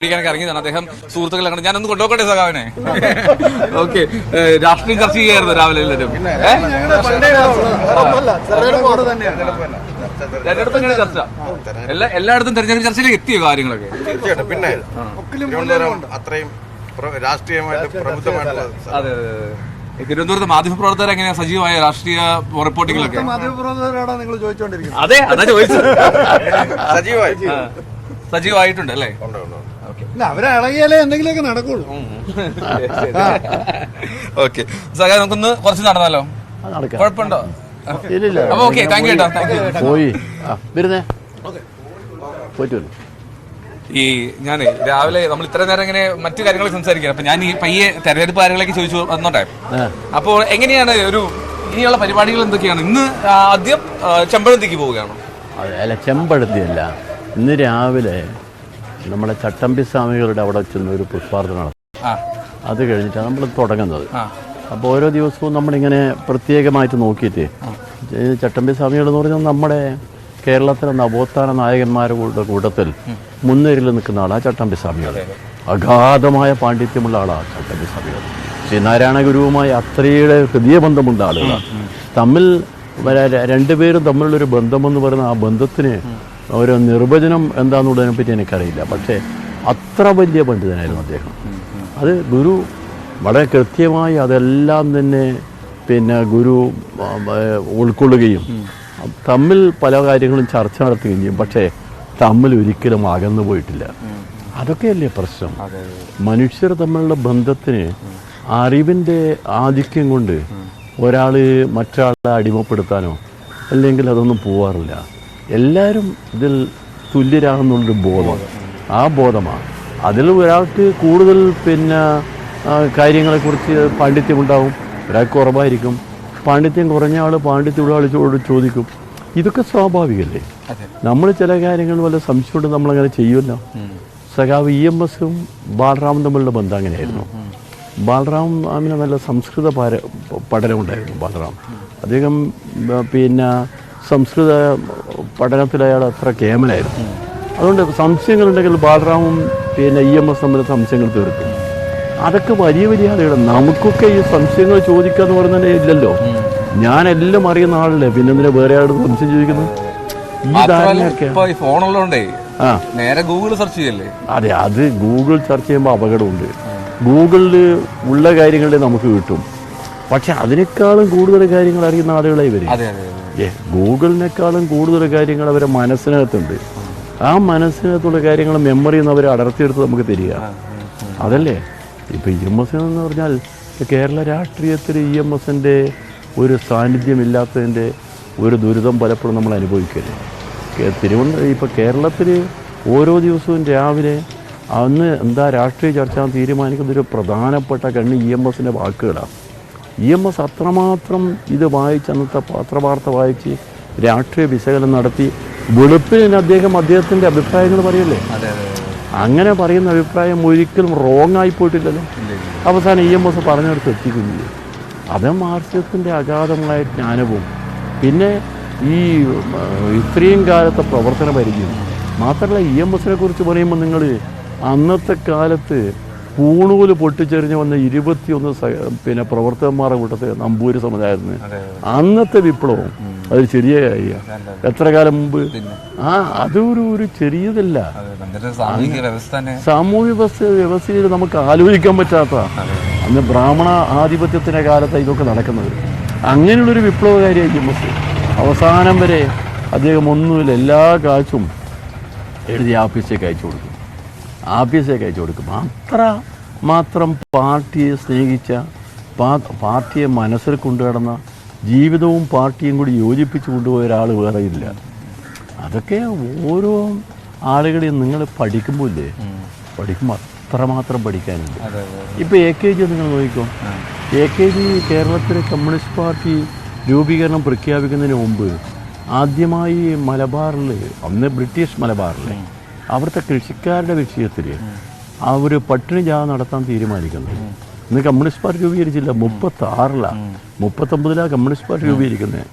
പഠിക്കാനൊക്കെ ഇറങ്ങിയതാണ് അദ്ദേഹം സുഹൃത്തുക്കളെ കണ്ട് ഞാനൊന്ന് കൊണ്ടുപോകട്ടെ സഖാവിനെ? ഓക്കെ. രാഷ്ട്രീയം ചർച്ച ചെയ്യായിരുന്നു രാവിലെ എല്ലാവരും? തെരഞ്ഞെടുപ്പ് എങ്ങനെ ചർച്ച. എല്ലാ എല്ലായിടത്തും തെരഞ്ഞെടുപ്പ് ചർച്ചയിലേക്ക് എത്തിയോ കാര്യങ്ങളൊക്കെ? തീർച്ചയായിട്ടും. പിന്നെ തിരുവനന്തപുരം അത്രയും പ്ര- രാഷ്ട്രീയമായിട്ട് പ്രബുദ്ധമായിട്ടുള്ള സ്ഥലം. അതെ അതെ അതെ ഈ തിരുവനന്തപുരത്ത് മാധ്യമപ്രവർത്തകർ എങ്ങനെയാ സജീവമായ രാഷ്ട്രീയ റിപ്പോർട്ടിങ്ങിലൊക്കെ മാധ്യമപ്രവർത്തകരോടാണ് നിങ്ങൾ ചോദിച്ചുകൊണ്ടിരിക്കുന്നത് അതെ അതാ ചോദിച്ചത്. സജീവമായി. ആ. സജീവമായിട്ടുണ്ട് അല്ലേ? ഉണ്ട്, ഉണ്ട്, ഉണ്ട്. ഇല്ല അവരെ ഇളകിയാലേ എന്തെങ്കിലുമൊക്കെ നടക്കുള്ളൂ. ഓക്കെ. സഹായ നമുക്കൊന്ന് കുറച്ച് നടന്നാലോ? നടക്കാം. കുഴപ്പമുണ്ടോ? ഇല്ലില്ല അപ്പൊ ഓക്കെ താങ്ക് യു കേട്ടോ താങ്ക് യു പോയി. ആ വരുന്നേ. പോയിട്ട് വരും ഈ ഞാൻ രാവിലെ നമ്മൾ ഇത്ര നേരം ഇങ്ങനെ മറ്റു കാര്യങ്ങൾ സംസാരിക്കുക അപ്പൊ ഞാൻ ഈ പയ്യെ തെരഞ്ഞെടുപ്പ് കാര്യങ്ങളൊക്കെ ചോദിച്ചു വന്നോട്ടെ? ആ. അപ്പോൾ എങ്ങനെയാണ് ഒരു ഇനിയുള്ള പരിപാടികൾ എന്തൊക്കെയാണ്? ഇന്ന് ആദ്യം ആ, ചെമ്പഴന്തിക്ക് പോവുകയാണോ? അതെ അല്ല ചെമ്പടുത്തിയല്ല ഇന്ന് രാവിലെ നമ്മുടെ ചട്ടമ്പി സ്വാമികളുടെ അവിടെ ചെന്ന് ഒരു പുഷ്പാർച്ചന നടത്തും. അത് കഴിഞ്ഞിട്ടാണ് നമ്മൾ തുടങ്ങുന്നത്. അപ്പോൾ ഓരോ ദിവസവും നമ്മളിങ്ങനെ പ്രത്യേകമായിട്ട് നോക്കിയിട്ട് ചട്ടമ്പി സ്വാമികൾ എന്ന് പറഞ്ഞാൽ നമ്മുടെ കേരളത്തിലെ നവോത്ഥാന നായകന്മാരുടെ കൂട്ടത്തിൽ മുൻനിരയിൽ നിൽക്കുന്ന ആളാണ് ചട്ടമ്പി സ്വാമികൾ. അഗാധമായ പാണ്ഡിത്യമുള്ള ആളാണ് ചട്ടമ്പി സ്വാമികൾ. ശ്രീനാരായണ ഗുരുവുമായി അത്രയുടെ ഹൃദയബന്ധമുള്ള ആളുകൾ തമ്മിൽ രണ്ടുപേരും തമ്മിലുള്ളൊരു ബന്ധമെന്ന് പറയുന്ന ആ ബന്ധത്തിന് ഒരു നിർവചനം എന്താണെന്നുള്ളതിനെ പറ്റി എനിക്കറിയില്ല. പക്ഷേ അത്ര വലിയ പണ്ഡിതനായിരുന്നു അദ്ദേഹം. അത് ഗുരു വളരെ കൃത്യമായി അതെല്ലാം തന്നെ പിന്നെ ഗുരു ഉൾക്കൊള്ളുകയും തമ്മിൽ പല കാര്യങ്ങളും ചർച്ച നടത്തുകയും ചെയ്യും. പക്ഷേ തമ്മിൽ ഒരിക്കലും അകന്നു പോയിട്ടില്ല. അതൊക്കെയല്ലേ പ്രശ്നം? മനുഷ്യർ തമ്മിലുള്ള ബന്ധത്തിന് അറിവിന്റെ ആധിക്യം കൊണ്ട് ഒരാൾ മറ്റൊരാളെ അടിമപ്പെടുത്താനോ അല്ലെങ്കിൽ അതൊന്നും പോവാറില്ല. എല്ലാവരും ഇതിൽ തുല്യരാകുന്നുള്ളൊരു ബോധം. ആ ബോധമാണ്. അതിൽ ഒരാൾക്ക് കൂടുതൽ പിന്നെ കാര്യങ്ങളെക്കുറിച്ച് പാണ്ഡിത്യം പാണ്ഡിത്യമുണ്ടാവും. ഒരാൾക്ക് കുറവായിരിക്കും. പാണ്ഡിത്യം കുറഞ്ഞ ആൾ പാണ്ഡിത്യമുള്ള ചോദിക്കും. ഇതൊക്കെ സ്വാഭാവികമല്ലേ നമ്മൾ ചില കാര്യങ്ങൾ വല്ല സംശയമുണ്ട് നമ്മളങ്ങനെ ചെയ്യുമല്ലോ. സഖാവ് ഇ എം എസും ബാലറാമും തമ്മിലുള്ള ബന്ധം അങ്ങനെയായിരുന്നു. ബാലറാം ആമിന് നല്ല സംസ്കൃത പാര പഠനമുണ്ടായിരുന്നു ബാലറാം. അദ്ദേഹം പിന്നെ സംസ്കൃത പഠനത്തിൽ അയാൾ അത്ര കേമനായിരുന്നു അതുകൊണ്ട് സംശയങ്ങളുണ്ടെങ്കിൽ ബാലറാമും പിന്നെ ഇ എം എസ് തമ്മിൽ സംശയങ്ങൾ തീർക്കും. അതൊക്കെ വലിയ വലിയ ആളുകൾ നമുക്കൊക്കെ ഈ സംശയങ്ങൾ ചോദിക്കുക എന്ന് പറയുന്നത് ഇല്ലല്ലോ. ഞാനെല്ലാം എല്ലാം അറിയുന്ന ആളല്ലേ. പിന്നെ എന്തിനാ വേറെ ആളോട് സംശയം ചോദിക്കുന്നത്? ഫോണുള്ളതുകൊണ്ടേ നേരെ ഗൂഗിൾ സെർച്ച് ചെയ്യല്ലേ? അതെ അത് ഗൂഗിൾ സെർച്ച് ചെയ്യുമ്പോൾ അപകടമുണ്ട്. ഗൂഗിളിൽ ഉള്ള കാര്യങ്ങളെ നമുക്ക് കിട്ടും. പക്ഷെ അതിനേക്കാളും കൂടുതൽ കാര്യങ്ങൾ അറിയുന്ന ആളുകളെ ഇവർ ഗൂഗിളിനേക്കാളും കൂടുതൽ കാര്യങ്ങൾ അവരെ മനസ്സിനകത്തുണ്ട്. ആ മനസ്സിനകത്തുള്ള കാര്യങ്ങൾ മെമ്മറി എന്ന് അവരെ അടർത്തിയെടുത്ത് നമുക്ക് തരിക. അതല്ലേ? ഇപ്പൊ ഇ എം എസ് എന്ന് പറഞ്ഞാൽ കേരള രാഷ്ട്രീയത്തിൽ ഇ എം എസിന്റെ ഒരു സാന്നിധ്യമില്ലാത്തതിന്റെ ഒരു ദുരിതം പലപ്പോഴും നമ്മൾ അനുഭവിക്കരുത്. തിരുവനന്തപുരം ഇപ്പോൾ കേരളത്തിൽ ഓരോ ദിവസവും രാവിലെ അന്ന് എന്താ രാഷ്ട്രീയ ചർച്ച തീരുമാനിക്കുന്ന ഒരു പ്രധാനപ്പെട്ട കണ്ണ് ഇ എം എസിന്റെ വാക്കുകളാണ് ഇ എം എസ് അത്രമാത്രം ഇത് വായിച്ച് അന്നത്തെ പത്രവാർത്ത വായിച്ച് രാഷ്ട്രീയ വിശകലനം നടത്തി വെളുപ്പിന് അദ്ദേഹം അദ്ദേഹത്തിന്റെ അഭിപ്രായങ്ങൾ പറയല്ലേ? അങ്ങനെ പറയുന്ന അഭിപ്രായം ഒരിക്കലും റോങ് ആയി പോയിട്ടില്ലല്ലോ. അവസാനം ഇ എം എസ് പറഞ്ഞെടുത്ത് എത്തിക്കുന്നില്ല. അത് മാർസ്യത്തിന്റെ അഗാധമായ ജ്ഞാനവും പിന്നെ ഈ ഇത്രയും കാലത്തെ പ്രവർത്തന പരിചയം മാത്രമല്ല ഇ എം എസിനെ കുറിച്ച് പറയുമ്പോൾ നിങ്ങൾ അന്നത്തെ കാലത്ത് പൂണൂൽ പൊട്ടിച്ചെറിഞ്ഞ് വന്ന ഇരുപത്തിയൊന്ന് പിന്നെ പ്രവർത്തകന്മാരുടെ കൂട്ടത്തിൽ നമ്പൂരി സമുദായത്തിന് അന്നത്തെ വിപ്ലവം അത് ചെറിയ കാര്യമാണ് എത്ര കാലം മുമ്പ്? ആ അതൊരു ഒരു ചെറിയതല്ല. സാമൂഹ്യ വ്യവസ്ഥ വ്യവസ്ഥയിൽ നമുക്ക് ആലോചിക്കാൻ പറ്റാത്ത. അന്ന് ബ്രാഹ്മണ ആധിപത്യത്തിന്റെ കാലത്താണ് ഇതൊക്കെ നടക്കുന്നത്. അങ്ങനെയുള്ളൊരു വിപ്ലവകാരിയായിരിക്കും ബസ് അവസാനം വരെ അദ്ദേഹം ഒന്നുമില്ല എല്ലാ കാശും എഴുതി ആഫീസിലേക്ക് അയച്ചു കൊടുക്കും ആഫീസിലേക്ക് അയച്ചു കൊടുക്കും അത്ര മാത്രം പാർട്ടിയെ സ്നേഹിച്ച പാ- പാർട്ടിയെ മനസ്സിൽ കൊണ്ടുകിടന്ന ജീവിതവും പാർട്ടിയും കൂടി യോജിപ്പിച്ച് കൊണ്ടുപോയ ഒരാൾ വേറെ ഇല്ല. അതൊക്കെ ഓരോ ആളുകളെയും നിങ്ങൾ പഠിക്കുമ്പോൾ ഇല്ലേ? പഠിക്കുമ്പോൾ അത്രമാത്രം പഠിക്കാനുണ്ട്. ഇപ്പോൾ എ കെ ജി നിങ്ങൾ നോക്കിക്കോ. എ കെ ജി കേരളത്തിലെ കമ്മ്യൂണിസ്റ്റ് പാർട്ടി രൂപീകരണം പ്രഖ്യാപിക്കുന്നതിന് മുമ്പ് ആദ്യമായി മലബാറിൽ അന്ന് ബ്രിട്ടീഷ് മലബാറിൽ അവിടുത്തെ കൃഷിക്കാരുടെ വിഷയത്തിൽ അവർ പട്ടിണി ജാഥ നടത്താൻ തീരുമാനിക്കുന്നത് ഇന്ന് കമ്മ്യൂണിസ്റ്റ് പാർട്ടി രൂപീകരിച്ചില്ല. മുപ്പത്തി ആറിലാണ് മുപ്പത്തൊമ്പതിലാണ് കമ്മ്യൂണിസ്റ്റ് പാർട്ടി രൂപീകരിക്കുന്നത്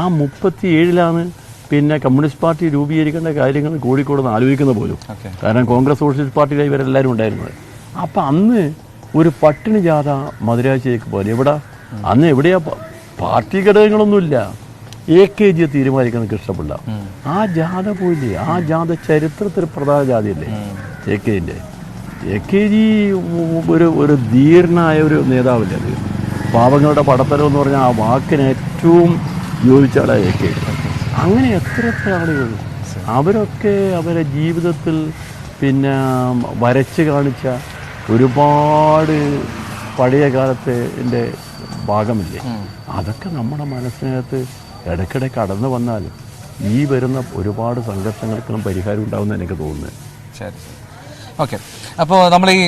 ആ മുപ്പത്തി ഏഴിലാണ് പിന്നെ കമ്മ്യൂണിസ്റ്റ് പാർട്ടി രൂപീകരിക്കേണ്ട കാര്യങ്ങൾ കോഴിക്കോട് നിന്ന് ആലോചിക്കുന്ന പോലും. കാരണം കോൺഗ്രസ് സോഷ്യലിസ്റ്റ് പാർട്ടിയിലെ ഇവരെല്ലാവരും ഉണ്ടായിരുന്നത്. അപ്പം അന്ന് ഒരു പട്ടിണി ജാഥ മധുരാഴ്ചയിലേക്ക് പോലെ എവിടെ? അന്ന് എവിടെയാ? പാർട്ടി ഘടകങ്ങളൊന്നുമില്ല. എ കെ ജി തീരുമാനിക്കുന്നത് കൃഷ്ണപിള്ള ആ ജാഥ പോയില്ലേ? ആ ജാത ചരിത്രത്തിൽ പ്രധാന ജാതിയല്ലേ എ കെന്റെ എ കെ ജി ഒരു ഒരു ധീരനായ ഒരു നേതാവല്ലേ അത്? പാവങ്ങളുടെ പടത്തരം എന്ന് പറഞ്ഞാൽ ആ വാക്കിന് ഏറ്റവും യോജിച്ച ആളാണ് എ കെ അങ്ങനെ എത്ര എത്ര ആളുകൾ? അവരൊക്കെ അവരെ ജീവിതത്തിൽ പിന്നെ വരച്ച് കാണിച്ച ഒരുപാട് പഴയ കാലത്തെ എന്റെ ഭാഗമില്ലേ അതൊക്കെ നമ്മുടെ മനസ്സിനകത്ത് ഇടയ്ക്കിടെ കടന്നു വന്നാൽ ഈ വരുന്ന ഒരുപാട് സംഘർഷങ്ങൾക്കും പരിഹാരം ഉണ്ടാവുമെന്ന് എനിക്ക് തോന്നുന്നത് ശരി ഓക്കെ. അപ്പോൾ നമ്മൾ ഈ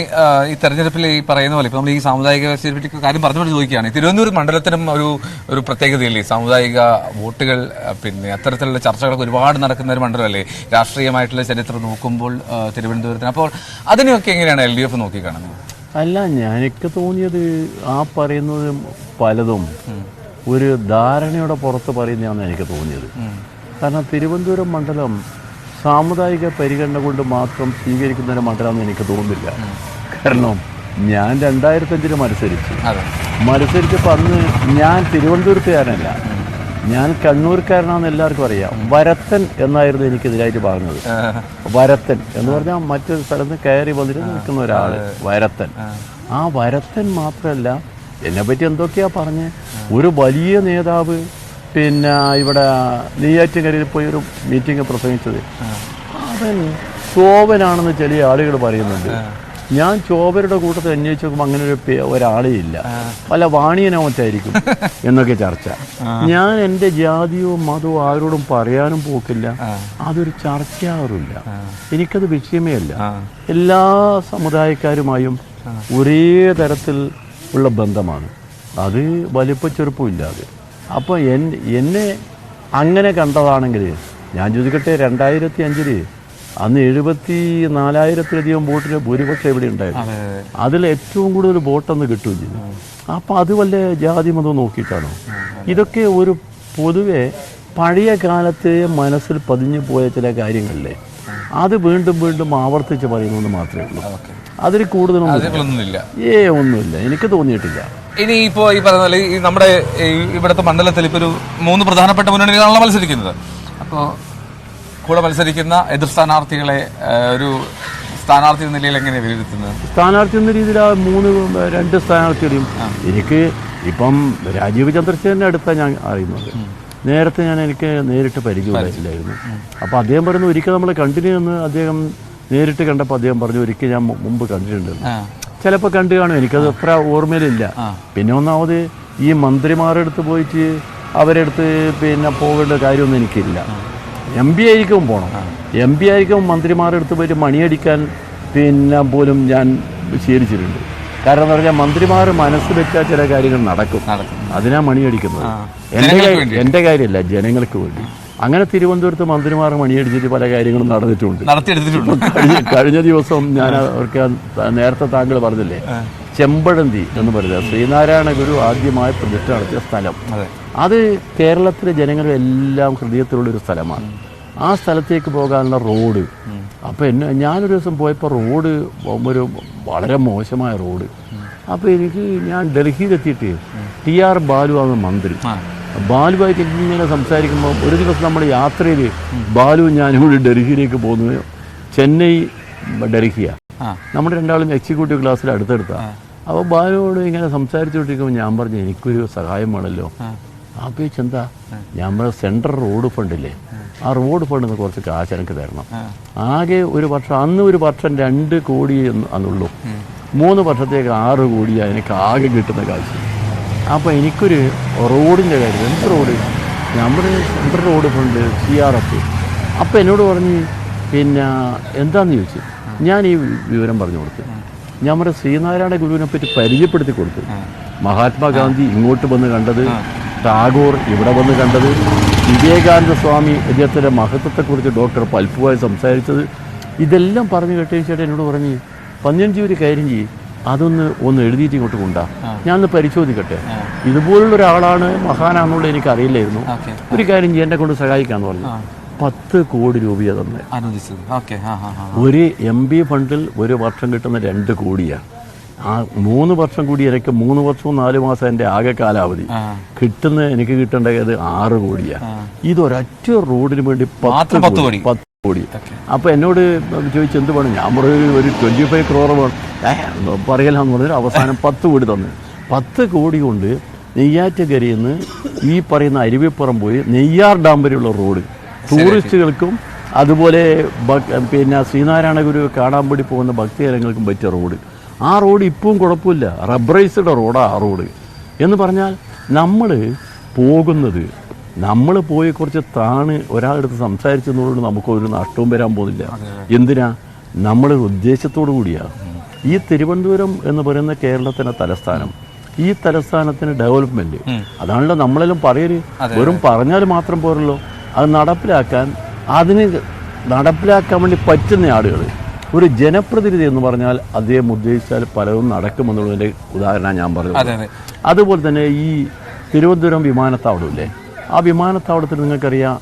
ഈ തെരഞ്ഞെടുപ്പിൽ ഈ പറയുന്ന പോലെ ഇപ്പോൾ നമ്മൾ ഈ സാമുദായിക സെക്യൂരിറ്റി കാര്യം പറഞ്ഞുകൊണ്ട് ചോദിക്കുകയാണ്. തിരുവനന്തപുരം മണ്ഡലത്തിനും ഒരു ഒരു പ്രത്യേകതയില്ലേ? സാമുദായിക വോട്ടുകൾ പിന്നെ അത്തരത്തിലുള്ള ചർച്ചകളൊക്കെ ഒരുപാട് നടക്കുന്ന ഒരു മണ്ഡലമല്ലേ? രാഷ്ട്രീയമായിട്ടുള്ള ചരിത്രം നോക്കുമ്പോൾ തിരുവനന്തപുരത്തിന്. അപ്പോൾ അതിനെയൊക്കെ എങ്ങനെയാണ് എൽ ഡി എഫ് നോക്കിക്കാണുന്നത്? അല്ല ഞാൻ എനിക്ക് തോന്നിയത് ആ പറയുന്നത് പലതും. ഒരു ധാരണയുടെ പുറത്ത് പറയുന്നതാണെന്ന് എനിക്ക് തോന്നിയത്. കാരണം തിരുവനന്തപുരം മണ്ഡലം സാമുദായിക പരിഗണന കൊണ്ട് മാത്രം സ്വീകരിക്കുന്ന ഒരു മണ്ഡലമെന്ന് എനിക്ക് തോന്നുന്നില്ല. കാരണം ഞാൻ രണ്ടായിരത്തഞ്ചിന് മത്സരിച്ചു. മത്സരിച്ചപ്പോൾ അന്ന് ഞാൻ തിരുവനന്തപുരത്തുകാരനല്ല. ഞാൻ കണ്ണൂർക്കാരനാണെന്ന് എല്ലാവർക്കും അറിയാം. വരത്തൻ എന്നായിരുന്നു എനിക്കെതിരായിട്ട് പറഞ്ഞത്. വരത്തൻ എന്ന് പറഞ്ഞാൽ മറ്റൊരു സ്ഥലത്ത് കയറി വന്നിട്ട് നിൽക്കുന്ന ഒരാൾ വരത്തൻ. ആ വരത്തൻ മാത്രമല്ല എന്നെ പറ്റി എന്തൊക്കെയാ പറഞ്ഞ്? ഒരു വലിയ നേതാവ് പിന്നെ ഇവിടെ നെയ്യാറ്റിൻകരയിൽ പോയി ഒരു മീറ്റിംഗ് പ്രസംഗിച്ചത്. അവൻ ചോവനാണെന്ന് ചില ആളുകൾ പറയുന്നുണ്ട്. ഞാൻ ചോവരുടെ കൂട്ടത്തിൽ അന്വേഷിച്ച് നോക്കുമ്പോൾ അങ്ങനെ ഒരു ഒരാളേ ഇല്ല. വല്ല വാണിയനാമത്തായിരിക്കും എന്നൊക്കെ ചർച്ച. ഞാൻ എന്റെ ജാതിയോ മതമോ ആരോടും പറയാനും പോക്കില്ല. അതൊരു ചർച്ചയാറില്ല എനിക്കത് വിഷയമേ അല്ല. എല്ലാ സമുദായക്കാരുമായും ഒരേ തരത്തിൽ ഉള്ള ബന്ധമാണ്. അത് വലിപ്പ ചെറുപ്പമില്ലാതെ അപ്പോൾ എൻ എന്നെ അങ്ങനെ കണ്ടതാണെങ്കിൽ ഞാൻ ചോദിക്കട്ടെ രണ്ടായിരത്തി അഞ്ചിൽ അന്ന് എഴുപത്തി നാലായിരത്തിലധികം ബോട്ടിൽ ഭൂരിപക്ഷം ഇവിടെ ഉണ്ടായിരുന്നു? അതെ അതെ. അതിൽ ഏറ്റവും കൂടുതൽ ബോട്ടൊന്ന് കിട്ടുകയും ചെയ്തു. അപ്പം അത് വല്ല ജാതി മതം നോക്കിയിട്ടാണോ ഇതൊക്കെ ഒരു പൊതുവെ പഴയ കാലത്തെ മനസ്സിൽ പതിഞ്ഞു പോയ ചില കാര്യങ്ങളിലെ അത് വീണ്ടും വീണ്ടും ആവർത്തിച്ച് പറയുന്നത് മാത്രമേ ഉള്ളൂ. അതിൽ കൂടുതലൊന്നും അതിലൊന്നുമില്ല. ഏ ഒന്നുമില്ല. എനിക്ക് തോന്നിയിട്ടില്ല. ഇനി ഇപ്പോ ഈ പറഞ്ഞ പോലെ ഈ നമ്മുടെ ഇവിടുത്തെ മണ്ഡലത്തിൽ ഇപ്പോൾ ഒരു മൂന്ന് പ്രധാനപ്പെട്ട മുന്നണികളാണല്ലോ മത്സരിക്കുന്നത്. അപ്പോൾ കൂടെ മത്സരിക്കുന്ന എതിർ സ്ഥാനാർത്ഥികളെ ഒരു സ്ഥാനാർത്ഥി എന്ന നിലയിൽ എങ്ങനെയാണ് വിലയിരുത്തുന്നത്? സ്ഥാനാർത്ഥി എന്ന രീതിയിൽ ആ മൂന്ന് രണ്ട് സ്ഥാനാർത്ഥികളെയും എനിക്ക് ഇപ്പം രാജീവ് ചന്ദ്രശേഖരന്റെ അടുത്താണ് ഞാൻ അറിയുന്നത്. നേരത്തെ ഞാൻ എനിക്ക് നേരിട്ട് പരിചയമില്ലായിരുന്നു. അപ്പോൾ അദ്ദേഹം പറയുന്നു ഒരിക്കൽ നമ്മൾ കണ്ടിന്യൂ എന്ന് അദ്ദേഹം നേരിട്ട് കണ്ടപ്പോൾ അദ്ദേഹം പറഞ്ഞു ഒരിക്കൽ ഞാൻ മുമ്പ് കണ്ടിട്ടുണ്ട് ചിലപ്പോൾ കണ്ടു കാണും എനിക്കത് അത്ര ഓർമ്മയിലില്ല. പിന്നെ ഒന്നാമത് ഈ മന്ത്രിമാരുടെ അടുത്ത് പോയിട്ട് അവരുടെ അടുത്ത് പിന്നെ പോകേണ്ട കാര്യമൊന്നും എനിക്കില്ല. എം പി ആയിരിക്കും പോകണം എം പി ആയിരിക്കും മന്ത്രിമാരുടെ അടുത്ത് പോയിട്ട് മണിയടിക്കാൻ പിന്നെ പോലും ഞാൻ ശീലിച്ചിട്ടുണ്ട് കാരണം എന്ന് പറഞ്ഞാൽ മന്ത്രിമാർ മനസ്സ് വെച്ചാൽ ചില കാര്യങ്ങൾ നടക്കും. അതിനാ മണിയടിക്കുന്നത്. എന്റെ എന്റെ കാര്യമല്ല ജനങ്ങൾക്ക് വേണ്ടി. അങ്ങനെ തിരുവനന്തപുരത്ത് മന്ത്രിമാർ മണിയടിച്ചിട്ട് പല കാര്യങ്ങളും നടന്നിട്ടുണ്ട്. നടത്തിയെടുത്തിട്ടുണ്ട്. കഴിഞ്ഞ കഴിഞ്ഞ ദിവസം ഞാൻ അവർക്ക് നേരത്തെ താങ്കൾ പറഞ്ഞില്ലേ? ചെമ്പഴന്തി എന്ന് പറയുന്നത്. ശ്രീനാരായണ ഗുരു ആദ്യമായി പ്രതിഷ്ഠ നടത്തിയ സ്ഥലം. അതെ. കേരളത്തിലെ ജനങ്ങളുടെ എല്ലാം ഹൃദയത്തിലുള്ളൊരു സ്ഥലമാണ്. ആ സ്ഥലത്തേക്ക് പോകാനുള്ള റോഡ്. അപ്പോൾ എന്നെ ഞാനൊരു ദിവസം പോയപ്പോൾ റോഡ് ഒരു വളരെ മോശമായ റോഡ്. അപ്പോൾ എനിക്ക് ഞാൻ ഡൽഹിയിലെത്തിയിട്ട് ടി ആർ ബാലു ആണ് മന്ത്രി. ബാലുവായിട്ട് ഇങ്ങനെ സംസാരിക്കുമ്പോൾ ഒരു ദിവസം നമ്മൾ യാത്രയിൽ ബാലു ഞാനും കൂടി ഡൽഹിയിലേക്ക് പോകുന്നത് ചെന്നൈ ഡൽഹിയാണ് നമ്മുടെ രണ്ടാളും എക്സിക്യൂട്ടീവ് ക്ലാസ്സിൽ അടുത്തെടുത്താണ് അപ്പോൾ ബാലുവോട് ഇങ്ങനെ സംസാരിച്ചുകൊണ്ടിരിക്കുമ്പോൾ ഞാൻ പറഞ്ഞു എനിക്കൊരു സഹായം വേണമല്ലോ. അപ്പോൾ എന്താ? ഞാൻ പറഞ്ഞ സെൻട്രൽ റോഡ് ഫണ്ടില്ലേ ആ. റോഡ് ഫണ്ടിൽ നിന്ന് കുറച്ച് കാശ് എനിക്ക് തരണം. ആകെ ഒരു വർഷം അന്ന് ഒരു വർഷം രണ്ട് കോടി എന്ന് അന്നുള്ളൂ മൂന്ന് വർഷത്തേക്ക് ആറ് കോടിയാണ് എനിക്ക് ആകെ കിട്ടുന്ന കാശ്. അപ്പോൾ എനിക്കൊരു റോഡിന്റെ കാര്യം എന്ത് റോഡ്? നമ്മുടെ central road fund C R F അപ്പോൾ എന്നോട് പറഞ്ഞ് പിന്നെ എന്താണെന്ന് ചോദിച്ചു? ഞാൻ ഈ വിവരം പറഞ്ഞു കൊടുത്തു. ഞാൻ നമ്മുടെ ശ്രീനാരായണ ഗുരുവിനെ പറ്റി പരിചയപ്പെടുത്തി കൊടുത്തു. മഹാത്മാഗാന്ധി ഇങ്ങോട്ട് വന്ന് കണ്ടത് ടാഗോർ ഇവിടെ വന്ന് കണ്ടത് വിവേകാനന്ദ സ്വാമി അദ്ദേഹത്തിന്റെ മഹത്വത്തെക്കുറിച്ച് ഡോക്ടർ പൽപ്പുവായി സംസാരിച്ചത്. ഇതെല്ലാം പറഞ്ഞു കേട്ടതിന് ശേഷം എന്നോട് പറഞ്ഞ് പന്നിയഞ്ചി ഒരു കാര്യം ചെയ്യും. അതൊന്ന് ഒന്ന് എഴുതിയിട്ട് ഇങ്ങോട്ട് കൊണ്ടാ ഞാനൊന്ന് പരിശോധിക്കട്ടെ. ഇതുപോലുള്ള ഒരാളാണ് മഹാനാണെന്നുള്ളത് എനിക്ക് അറിയില്ലായിരുന്നു ഒരു കാര്യം എന്നെ കൊണ്ട് സഹായിക്കാന്ന് പറഞ്ഞു. പത്ത് കോടി രൂപയാണ് തന്നെ. ഒരു എം ബി ഫണ്ടിൽ ഒരു വർഷം കിട്ടുന്ന രണ്ട് കോടിയാണ് ആ മൂന്ന് വർഷം കൂടി എനിക്ക് മൂന്ന് വർഷവും നാല് മാസം എന്റെ ആകെ കാലാവധി. കിട്ടുന്ന എനിക്ക് കിട്ടേണ്ടത് ആറ് കോടിയാണ് ഇതൊരൊറ്റ റോഡിന് വേണ്ടി പത്ത് കോടി. കോടി. അപ്പൊ എന്നോട് ചോദിച്ചു എന്ത് വേണം ഞാൻ പറയും ഒരു ട്വന്റി ഫൈവ് ക്രോർ വേണം പറയലാന്ന് പറഞ്ഞാൽ അവസാനം പത്ത് കോടി തന്നു. പത്ത് കോടി കൊണ്ട് നെയ്യാറ്റക്കരയിൽ നിന്ന് ഈ പറയുന്ന അരുവിപ്പുറം പോയി നെയ്യാർ ഡാം വരെയുള്ള റോഡ്. ടൂറിസ്റ്റുകൾക്കും അതുപോലെ പിന്നെ ശ്രീനാരായണ ഗുരു കാണാൻ വേണ്ടി പോകുന്ന ഭക്തജനങ്ങൾക്കും പറ്റിയ റോഡ്. ആ റോഡ് ഇപ്പവും കുഴപ്പമില്ല. റബ്ബറൈസ്ഡ് റോഡാണ് ആ റോഡ്. എന്ന് പറഞ്ഞാൽ നമ്മൾ പോകുന്നത് നമ്മൾ പോയി കുറച്ച് താണ് ഒരാളെടുത്ത് സംസാരിച്ചതുകൊണ്ട് നമുക്കൊരു നഷ്ടവും വരാൻ പോകുന്നില്ല. എന്തിനാ? നമ്മളൊരു ഉദ്ദേശത്തോടു കൂടിയാണ് ഈ തിരുവനന്തപുരം എന്ന് പറയുന്ന കേരളത്തിന്റെ തലസ്ഥാനം ഈ തലസ്ഥാനത്തിന് ഡെവലപ്മെന്റ് അതാണല്ലോ നമ്മളെല്ലാം പറയൽ. വെറും പറഞ്ഞാൽ മാത്രം പോരല്ലോ. അത് നടപ്പിലാക്കാൻ അതിന് നടപ്പിലാക്കാൻ വേണ്ടി പറ്റുന്ന ആളുകൾ ഒരു ജനപ്രതിനിധി എന്ന് പറഞ്ഞാൽ അദ്ദേഹം ഉദ്ദേശിച്ചാൽ പലതും നടക്കുമെന്നുള്ളതിന്റെ ഉദാഹരണമാണ് ഞാൻ പറഞ്ഞു അതെ അതെ. അതുപോലെ തന്നെ ഈ തിരുവനന്തപുരം വിമാനത്താവളമില്ലേ? ആ വിമാനത്താവളത്തിൽ നിങ്ങൾക്കറിയാം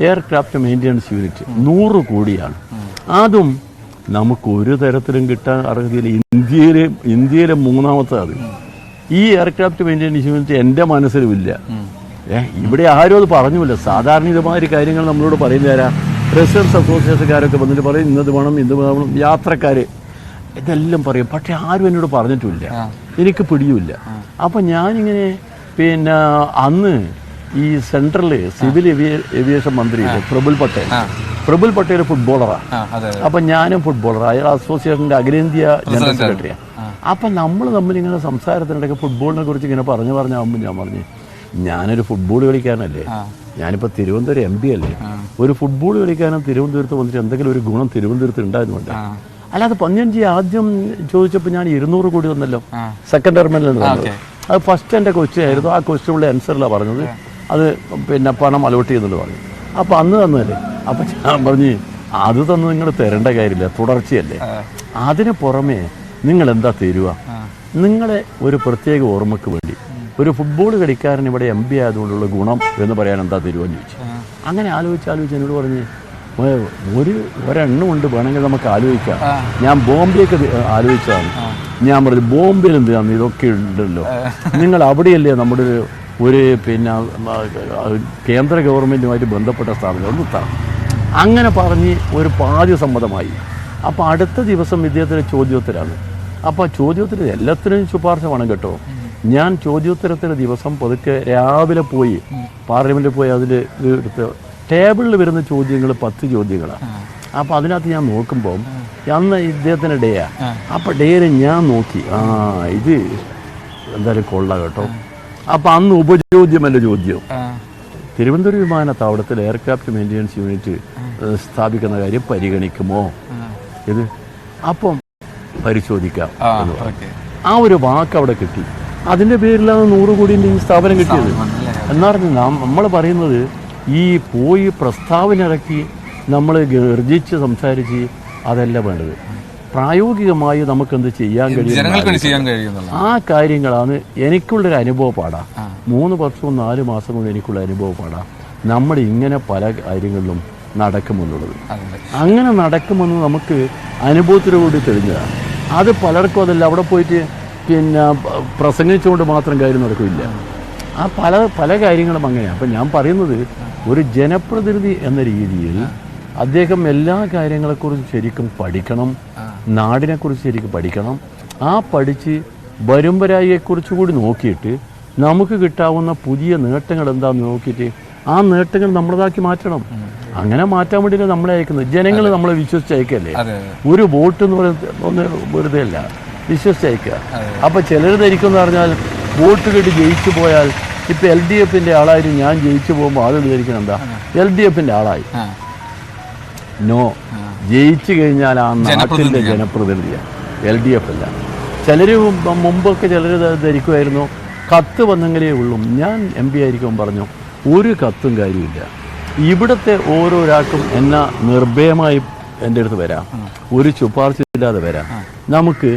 എയർക്രാഫ്റ്റ് മെയിന്റെനൻസ് യൂണിറ്റ് നൂറ് കോടിയാണ്. അതും നമുക്ക് ഒരു തരത്തിലും കിട്ടാൻ അർഹതയില്ല. ഇന്ത്യയിലെ ഇന്ത്യയിലെ മൂന്നാമത്തെ അത്. ഈ എയർക്രാഫ്റ്റ് മെയിന്റെനൻസ് യൂണിറ്റ് എന്റെ മനസ്സിലുമില്ല. ഏഹ് ഇവിടെ ആരും അത് പറഞ്ഞില്ല സാധാരണ ഇതുമാതിരി കാര്യങ്ങൾ നമ്മളോട് പറയുന്ന തരാം റെസിഡൻസ് അസോസിയേഷൻകാരൊക്കെ വന്നിട്ട് പറയും ഇന്നത് വേണം ഇത് വേണം. യാത്രക്കാർ ഇതെല്ലാം പറയും. പക്ഷെ ആരും എന്നോട് പറഞ്ഞിട്ടില്ല. എനിക്ക് പിടിയുമില്ല. അപ്പം ഞാനിങ്ങനെ പിന്നെ അന്ന് ഈ സെൻട്രൽ സിവിൽ ഏവിയേഷൻ മന്ത്രി പ്രബുൽ പട്ടേൽ. പ്രബുൽ പട്ടേൽ ഫുട്ബോളറാണ് അപ്പൊ ഞാനും ഫുട്ബോളർ അയാൾ അസോസിയേഷന്റെ അഖിലേന്ത്യാ ജനറൽ സെക്രട്ടറിയാണ് അപ്പൊ നമ്മൾ തമ്മിൽ ഇങ്ങനെ സംസാരത്തിനിടയ്ക്ക് ഫുട്ബോളിനെ കുറിച്ച് ഇങ്ങനെ പറഞ്ഞു പറഞ്ഞാകുമ്പോൾ ഞാൻ പറഞ്ഞു ഞാനൊരു ഫുട്ബോൾ കളിക്കാനല്ലേ? ഞാനിപ്പോൾ തിരുവനന്തപുരം എം പി അല്ലേ? ഒരു ഫുട്ബോൾ കളിക്കാനും തിരുവനന്തപുരത്ത് വന്നിട്ട് എന്തെങ്കിലും ഒരു ഗുണം തിരുവനന്തപുരത്ത് ഉണ്ടായിരുന്നുണ്ട് അല്ലാതെ പഞ്ഞഞ്ചി ആദ്യം ചോദിച്ചപ്പോൾ ഞാൻ ഇരുന്നൂറ് കോടി തന്നല്ലോ. സെക്കൻഡ് ടെർമിനൽ അത് ഫസ്റ്റ് എന്റെ ക്വസ്റ്റ്യൻ ആയിരുന്നു. ആ ക്വസ്റ്റ്യനുള്ള ആൻസറിലാണ് പറഞ്ഞത്. അത് പിന്നെ പണം അലോട്ട് ചെയ്യുന്നുണ്ട് പറഞ്ഞു. അപ്പോൾ അന്ന് തന്നതല്ലേ അപ്പം ഞാൻ പറഞ്ഞു അത് തന്നു നിങ്ങൾ തരേണ്ട കാര്യമില്ല തുടർച്ചയല്ലേ. അതിന് പുറമേ നിങ്ങൾ എന്താ തരുക നിങ്ങളെ ഒരു പ്രത്യേക ഓർമ്മയ്ക്ക് വേണ്ടി. ഒരു ഫുട്ബോൾ കളിക്കാരൻ ഇവിടെ എം പി ആയതുകൊണ്ടുള്ള ഗുണം എന്ന് പറയാൻ എന്താ തരുമെന്ന് ചോദിച്ചു. അങ്ങനെ ആലോചിച്ച് ആലോചിച്ച് എന്നോട് പറഞ്ഞ് "മോയെ, ഒരു ഒരെണ്ണം ഉണ്ട് വേണമെങ്കിൽ നമുക്ക് ആലോചിക്കാം. ഞാൻ ബോംബെയൊക്കെ ആലോചിച്ചതാണ്. ഞാൻ പറഞ്ഞു ബോംബെയിൽ എന്ത് ഇതൊക്കെ ഉണ്ടല്ലോ. നിങ്ങൾ അവിടെയല്ലേ നമ്മുടെ ഒരു ഒരു പിന്നെ കേന്ദ്ര ഗവൺമെന്റുമായിട്ട് ബന്ധപ്പെട്ട സ്ഥാപനം ഒന്ന് താ അങ്ങനെ പറഞ്ഞ് ഒരു പാതി സമ്മതമായി. അപ്പോൾ അടുത്ത ദിവസം ഇദ്ദേഹത്തിന് ചോദ്യോത്തരാണ്. അപ്പോൾ ചോദ്യോത്തര എല്ലാത്തിനും ശുപാർശ വേണം കേട്ടോ. ഞാൻ ചോദ്യോത്തരത്തിന് ദിവസം പതുക്കെ രാവിലെ പോയി പാർലമെന്റിൽ പോയി അതിൽ എടുത്ത് ടേബിളിൽ വരുന്ന ചോദ്യങ്ങൾ പത്ത് ചോദ്യങ്ങളാണ് അപ്പോൾ അതിനകത്ത് ഞാൻ നോക്കുമ്പോൾ അന്ന് ഇദ്ദേഹത്തിന്റെ ഡേയാണ് അപ്പോൾ ഡേയിൽ ഞാൻ നോക്കി ആ ഇത് എന്തായാലും കൊള്ളാം കേട്ടോ. അപ്പോൾ അന്ന് ഉപചോദ്യമല്ല ചോദ്യം. തിരുവനന്തപുരം വിമാനത്താവളത്തിൽ എയർക്രാഫ്റ്റ് മെയിന്റെനൻസ് യൂണിറ്റ് സ്ഥാപിക്കുന്ന കാര്യം പരിഗണിക്കുമോ? ഇത്? അപ്പം പരിശോധിക്കാം ആ ഒരു വാക്ക് അവിടെ കിട്ടി. അതിന്റെ പേരിലാണ് നൂറ് കോടിന്റെ ഈ സ്ഥാപനം കിട്ടിയത്. എന്നാ പറഞ്ഞു നമ്മൾ പറയുന്നത് ഈ പോയി പ്രസ്താവന ഇറക്കി നമ്മൾ ഗർജിച്ച് സംസാരിച്ച് അതല്ല വേണ്ടത്. പ്രായോഗികമായി നമുക്ക് എന്ത് ചെയ്യാൻ കഴിയും ആ കാര്യങ്ങളാണ് എനിക്കുള്ളൊരു അനുഭവ പാടാ മൂന്ന് വർഷവും നാല് മാസം കൊണ്ട് എനിക്കുള്ള അനുഭവ പാടാ നമ്മൾ ഇങ്ങനെ പല കാര്യങ്ങളിലും നടക്കുമെന്നുള്ളത്. അങ്ങനെ നടക്കുമെന്ന് നമുക്ക് അനുഭവത്തിലൂടെ തെളിഞ്ഞതാണ്. അത് പലർക്കും അതല്ല. അവിടെ പോയിട്ട് പിന്നെ പ്രസംഗിച്ചുകൊണ്ട് മാത്രം കാര്യം നടക്കില്ല. ആ പല പല കാര്യങ്ങളും അങ്ങനെയാണ് അപ്പം ഞാൻ പറയുന്നത് ഒരു ജനപ്രതിനിധി എന്ന രീതിയിൽ അദ്ദേഹം എല്ലാ കാര്യങ്ങളെക്കുറിച്ചും ശരിക്കും പഠിക്കണം. നാടിനെക്കുറിച്ച് ശരിക്കും പഠിക്കണം. ആ പഠിച്ച് വരുംവരായിയെക്കുറിച്ച് കൂടി നോക്കിയിട്ട് നമുക്ക് കിട്ടാവുന്ന പുതിയ നേട്ടങ്ങൾ എന്താണെന്ന് നോക്കിയിട്ട് ആ നേട്ടങ്ങൾ നമ്മളതാക്കി മാറ്റണം. അങ്ങനെ മാറ്റാൻ വേണ്ടി നമ്മളെ അയക്കുന്നത്. ജനങ്ങൾ നമ്മളെ വിശ്വസിച്ച് അയക്കല്ലേ ഒരു വോട്ട് എന്ന് പറയുന്നത് ഒന്ന് വെറുതെ അല്ല വിശ്വസിച്ച് അയക്കുക അപ്പൊ ചിലർ ധരിക്കുമെന്ന് പറഞ്ഞാൽ വോട്ട് കിട്ടി ജയിച്ചു പോയാൽ ഇപ്പൊ എൽ ഡി എഫിന്റെ ആളായിരുന്നു ഞാൻ ജയിച്ചു പോകുമ്പോൾ ആളുകൾ ധരിക്കണം എന്താ? എൽ ഡി എഫിന്റെ ആളായി. നോ. ജയിച്ചു കഴിഞ്ഞാൽ ആ നാട്ടിന്റെ ജനപ്രതിനിധിയാണ്. എൽ ഡി എഫ് അല്ല. ചിലർ മുമ്പൊക്കെ ചിലർ ധരിക്കുമായിരുന്നു. കത്ത് വന്നെങ്കിലേ ഉള്ളൂ. ഞാൻ എം പി ആയിരിക്കും പറഞ്ഞു ഒരു കത്തും കാര്യമില്ല. ഇവിടുത്തെ ഓരോരാൾക്കും എന്നെ നിർഭയമായി എന്റെ അടുത്ത് വരാം. ഒരു ശുപാർശ ഇല്ലാതെ വരാം നമുക്ക്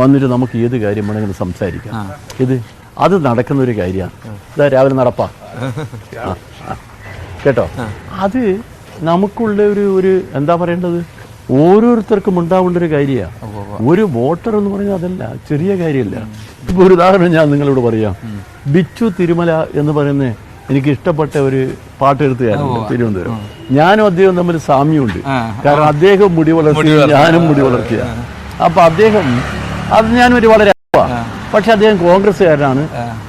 വന്നിട്ട് നമുക്ക് ഏത് കാര്യം വേണമെങ്കിലും സംസാരിക്കാം. ഇത് അത് നടക്കുന്ന ഒരു കാര്യമാണ്. ഇതാ രാവിലെ നടപ്പാ. കേട്ടോ? അത് നമുക്കുള്ള ഒരു ഒരു എന്താ പറയേണ്ടത്? ഓരോരുത്തർക്കും ഉണ്ടാവേണ്ട ഒരു കാര്യമാണ് ഒരു വോട്ടർ എന്ന് പറഞ്ഞാൽ അതല്ല ചെറിയ കാര്യമല്ല. ഇപ്പൊ ഒരു ഉദാഹരണം ഞാൻ നിങ്ങളോട് പറയാം. ബിച്ചു തിരുമല എന്ന് പറയുന്ന എനിക്ക് ഇഷ്ടപ്പെട്ട ഒരു പാട്ടെഴുത്തുകാരുണ്ട് തിരുവനന്തപുരം. ഞാനും അദ്ദേഹം തമ്മിൽ സാമ്യമുണ്ട്. കാരണം അദ്ദേഹം മുടി വളർത്തി ഞാനും മുടി വളർത്തിയ. അപ്പൊ അദ്ദേഹം അത് ഞാനൊരു വളരെ. പക്ഷെ അദ്ദേഹം കോൺഗ്രസ്സുകാരനാണ്.